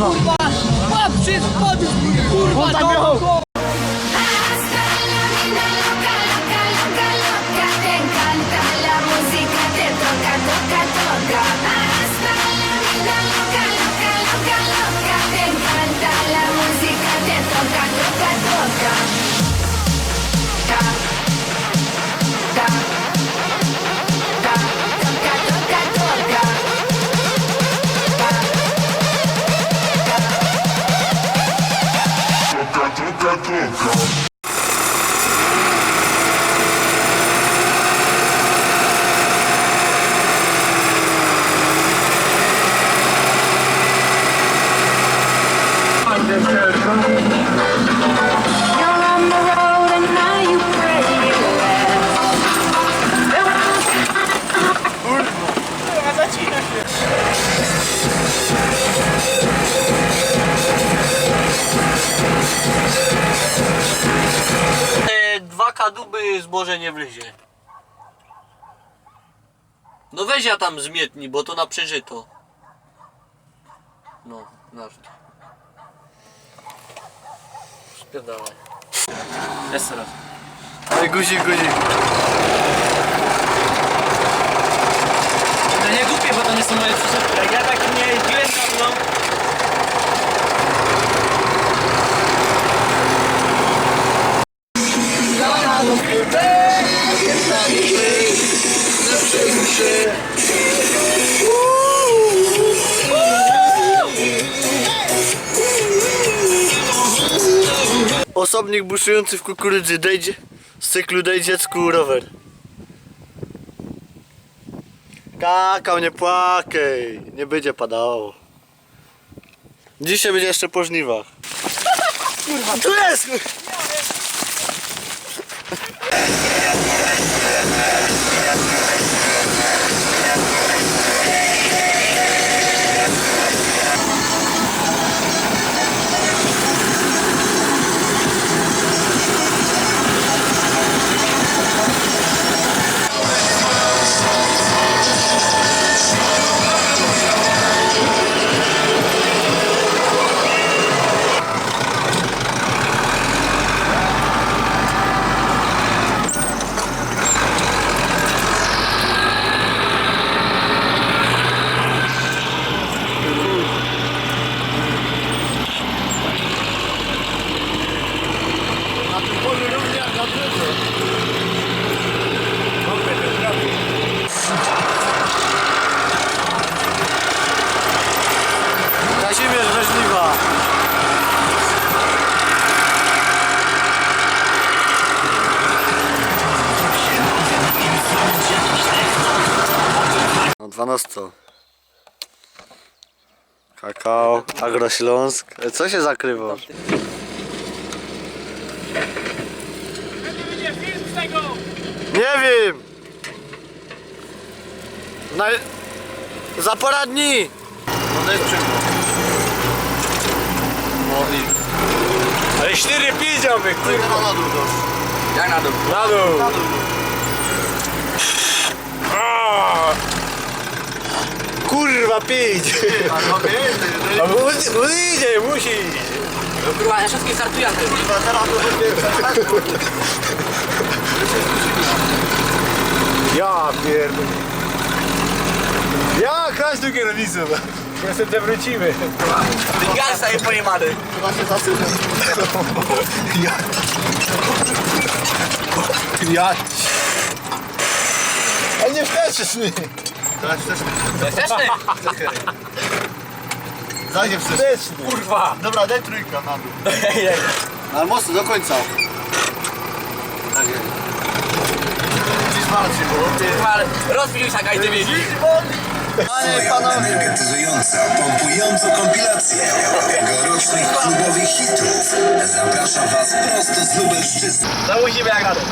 kurwa! Łap się spod, dwa kadłuby zboże nie wlezie. No weź ja tam zmietni, bo to na przeżyto. No, nasz. Spierdalaj. Jeszcze raz. Ej, guzik, guzik. To nie głupie, bo to nie są moje przyczepy. Jak ja tak nie jeździłem dawno. Osobnik buszujący w kukurydzy. Dej, dzie- z cyklu dziecku rower. Kakao, nie płakaj. Nie będzie padało. Dzisiaj będzie jeszcze po żniwach. Kurwa, tu jest! kur- 12. Kakao, Agrośląsk. Co się zakrywa? Nie wiem! Na... Za pora dni! No przykład. No i... Ale 4 pięćdziesiąt, Kurwa na dół dosz. Jak na dół? Na dół. Na dół. Kurwa pięć. A no wiesz, A musi iść. No kurwa, ja wszystkie startuję. kurwa teraz to będzie... Ja pierdolę. Ja kraść do kierownicą. Następnie wrócimy. Gaz jest pojemany. Chyba się zasypie. Ja. Ja. A nie wsteczysz mi. Teraz też... Wsteczny? Zajdzie wstecz. Wsteczny. Kurwa. Dobra, daj trójka na dół. Ale mocno, do końca. Tak jest. Dziś bardziej, bo ale rozbił się jak ty wiedzieć. Panie i panowie. energetyzująca, pompująca kompilacja tegorocznych klubowych hitów. Zapraszam Was prosto z Lubelszczyzny. Zamusimy jak dół.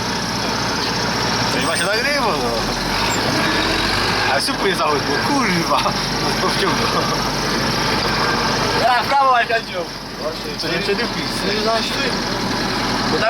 To chyba się nagrywa, no. Ale super jest zachód, bo kurwa. No to wciągnął. Teraz w prawo, Alkanciu. Co nie przedupki. Zaś ty.